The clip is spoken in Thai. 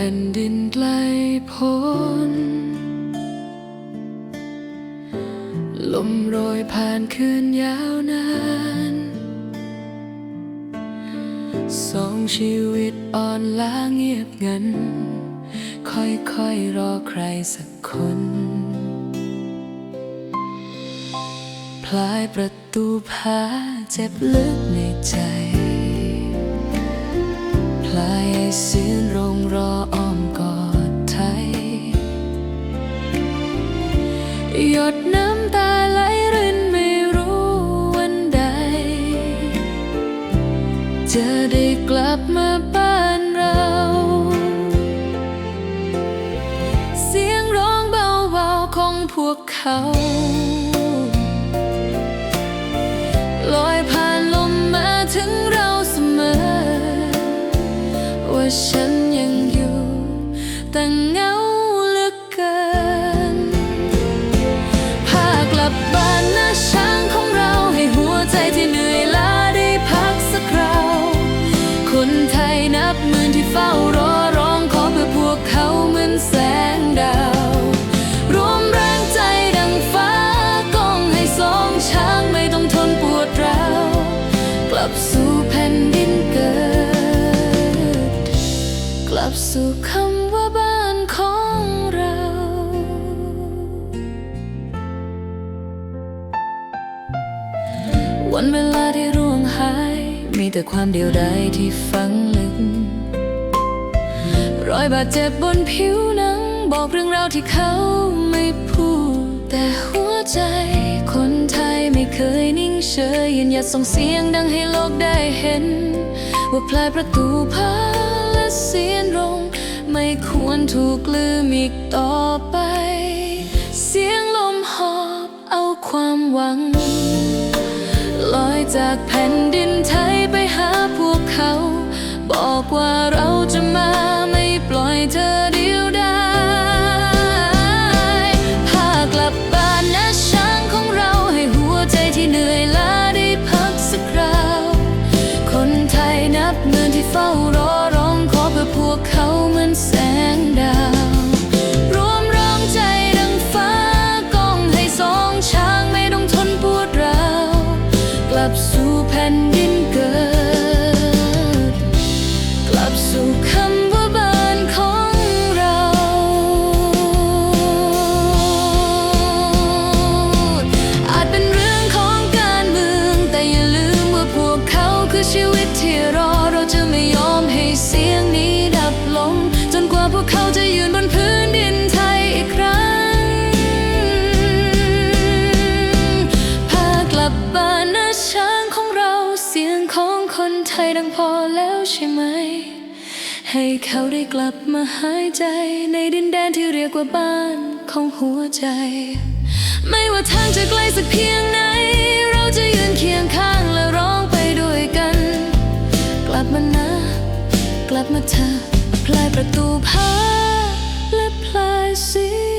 ผ่นดินไกลพ้น ลมโรยผ่านคืนยาวนาน สองชีวิตอ่อนล้าเงียบงัน ค่อยๆรอใครสักคนพลายประตูพาเจ็บลึกในใจ พลายไอเสียนรงร เขาลอยผ่านลมมาถึงเราเสมอ ว่าฉัน บสู่แผ่นดินเกิด กลับสู่คำว่าบ้านของเรา วันเวลาที่ร่วงหาย มีแต่ความเดียวดายที่ฝังลึก รอยบาดเจ็บบนผิวหนัง บอกเรื่องราวที่เขาไม่พูด แต่หัวใจ เฉยยืนหยัดส่งเสียงดังให้โลกได้เห็น ว่าพลายประตูพาและเสียนรงไม่ควรถูกลืมอีกต่อไป เสียงลมหอบเอาความหวัง ลอยจากแผ่นดินไทยไปหาพวกเขา บอกว่าเราจะมาไม่ปล่อยเธอ ไหม ให้เขาได้กลับมาหายใจ ในดินแดนที่เรียกว่าบ้านของหัวใจ ไม่ว่าทางจะไกลสักเพียงไหน เราจะยืนเคียงข้างและร้องไปด้วยกัน กลับมานะ กลับมาเธอพลายประตูพาและพลายสี